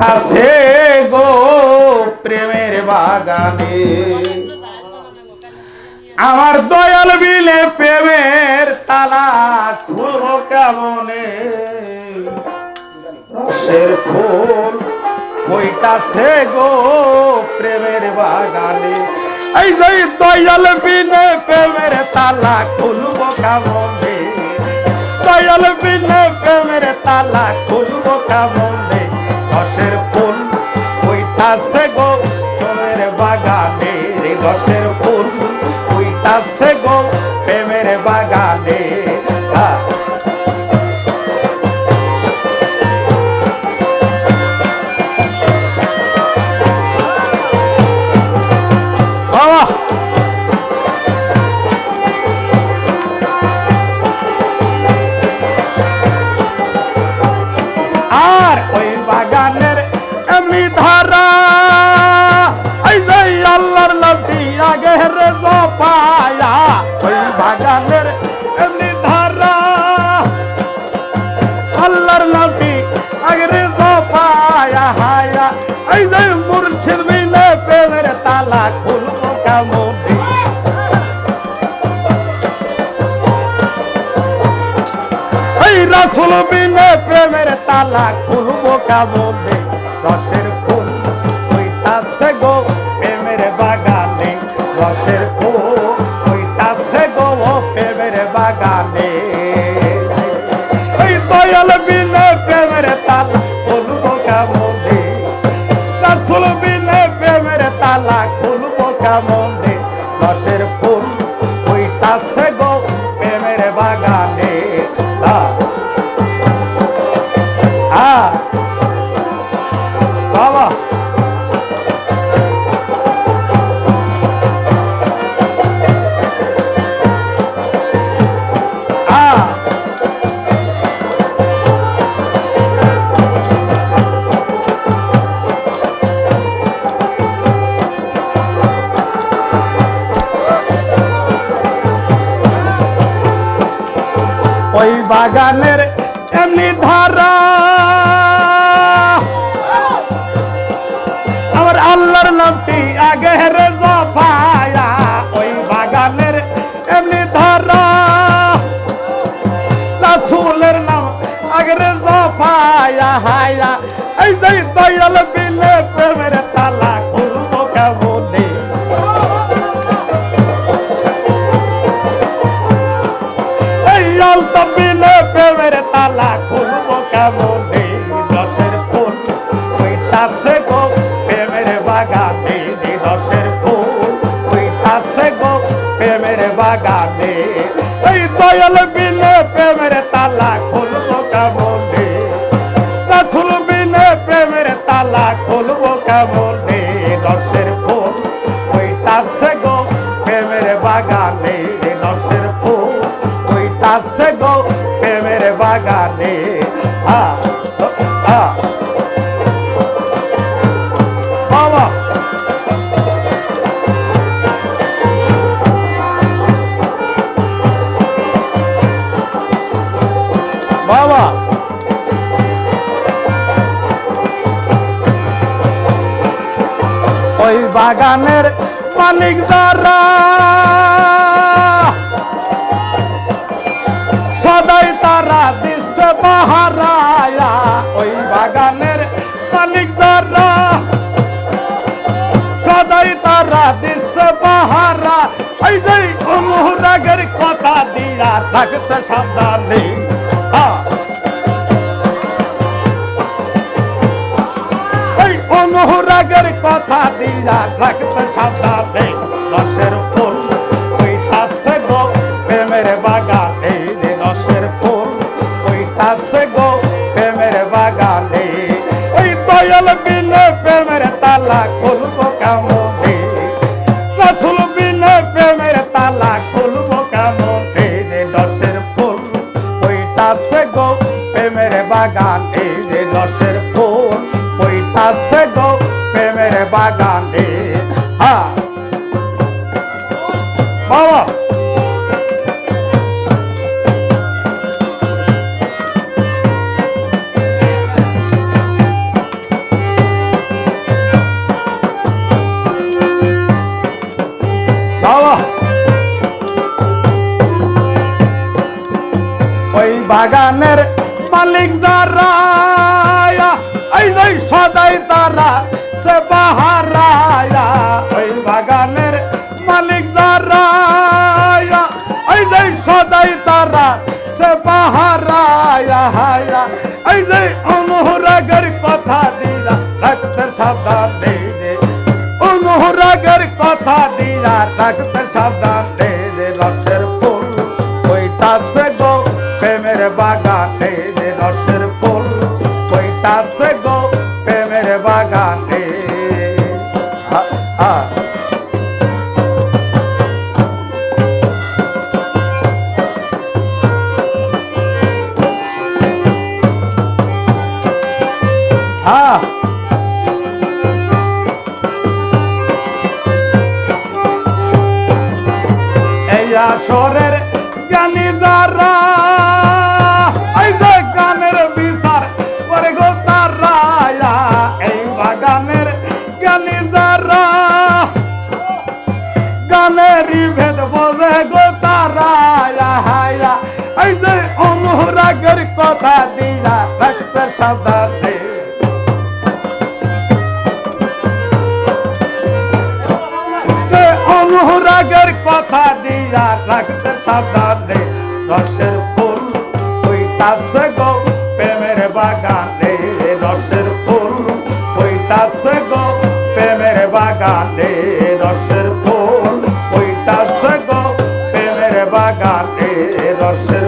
আছে গো প্রেমের বাগানে। আমার দয়াল বিলে প্রেমের তালা খুলবো কেমনে? রসের ফুল কইতাছে গো প্রেমের বাগানে। এই যে দয়াল বিলে প্রেমের তালা খুলবো কেমনে? দয়াল বিলে প্রেমের তালা খুলবো কেমনে? রসের ফুল কইতাছে গো সোনের বাগানে রসের ফুল কইতাছে এমনি ধারা। আল্লাহর লাভটি আগে রে পায়া হায়া। এই যে মুর্শিদ বিনে প্রেমের তালা খুলবো কেমন এই রাসুল বিনে প্রেমের তালা খুলবো কেমনে রসের ফুল ওইটাছে গো প্রেমের বাগানে। রসের ফুল ওইটাছে গো বাগানে এই দয়াল বিনে প্রেমের তালা, খুলবো কেমনে? রাসুল বিনে প্রেমের তালা, খুলবো কেমনে? ফুল ওইটাছে গো প্রেমের বাগানে। বাগানের এমনি ধারা। আমার আল্লাহর নামটি আগে রে পায়া ওই বাগানের এমনি ধারা। রাসূলের নাম আগে রে পায়া হায়া। এই যে দয়াল বিলে প্রেমের তালা কেমনে রসের ফুল। ওইটাছে গো প্রেমের বাগানে রসের ফুল। ওইটাছে গো প্রেমের বাগানে। এই দয়াল বিলে প্রেমের তালা খুলবো কেমনে? রাসুল বিলে প্রেমের তালা খুলবো কেমনে? রসের ফুল ওইটাছে গো প্রেমের বাগানে রসের ফুল। ওইটাছে গো প্রেমের বাগানে। ওই বাগানের মালিক যারা ওই যে অনুরাগের কথা দিয়া থাকছে সাবধানে। এই অনুরাগের কথা দিয়া থাকছে সাবধানে। রসের গান্ধী হ্যাঁ বাবা। বাগানের মালিক যারা অনুরাগের কথা দিয়া রাখতে সাবধান রে অনুরাগের কথা দিয়া রাখতে সাবধান রে রসের ফুল কইতাছে গো প্রেমের বাগানে রসের ফুল কইতাছে আসরের গানি যারা গানের বিচার করে গো তারা এই বাগানের গানি যারা হায়া কথা দিয়া রাখতে সাবধানে দিয়া রাখতে সাবধানে, রসের ফুল ওইটাছে গো প্রেমের বাগানে। রসের ফুল ওইটাছে গো প্রেমের বাগানে, রসের ফুল ওইটাছে গো প্রেমের বাগানে, রসের